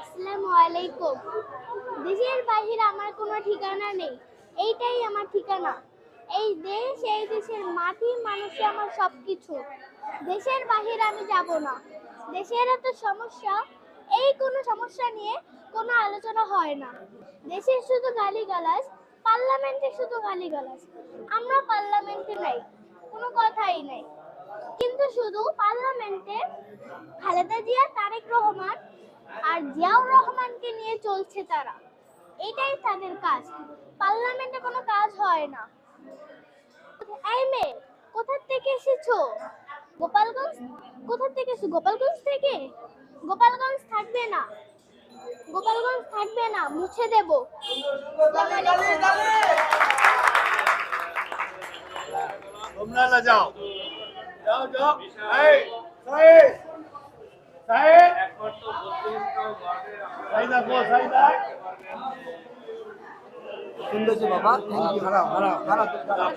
আসসালামু আলাইকুম। দেশের বাহিরে আমার কোনো ঠিকানা নেই। এইটাই আমার ঠিকানা। এই দেশ, এই দেশের মাটি মানুষই আমার সব কিছু দেশের বাহিরে আমি যাব না। দেশের এত সমস্যা, এই কোনো সমস্যা নিয়ে কোনো আলোচনা হয় না। দেশের শুধু গালিগালাজ, পার্লামেন্টে শুধু গালিগালাজ। আমরা পার্লামেন্টে নাই, কোনো কথাই নাই। শুধু পার্লামেন্টে খালেদা জিয়া, তারেক রহমান আর জিয়াউর রহমানকে নিয়ে চলছে তারা। এটাই তাদের কাজ। পার্লামেন্টে কোনো কাজ হয় না। এই মেয়ে, কোথা থেকে এসেছ? গোপালগঞ্জ? কোথা থেকে এসেছ? গোপালগঞ্জ থেকে? গোপালগঞ্জ থাকবে না। গোপালগঞ্জ থাকবে না। মুছে দেব। তোমরা যাও। যাও যাও এই সাইদ সাইদ একমাত্র বত্রিশতম ওয়ার্ডের আমরা সাইদা কো সাইদা সুন্দর বাবা থ্যাংক ইউ খারাপ খারাপ খারাপ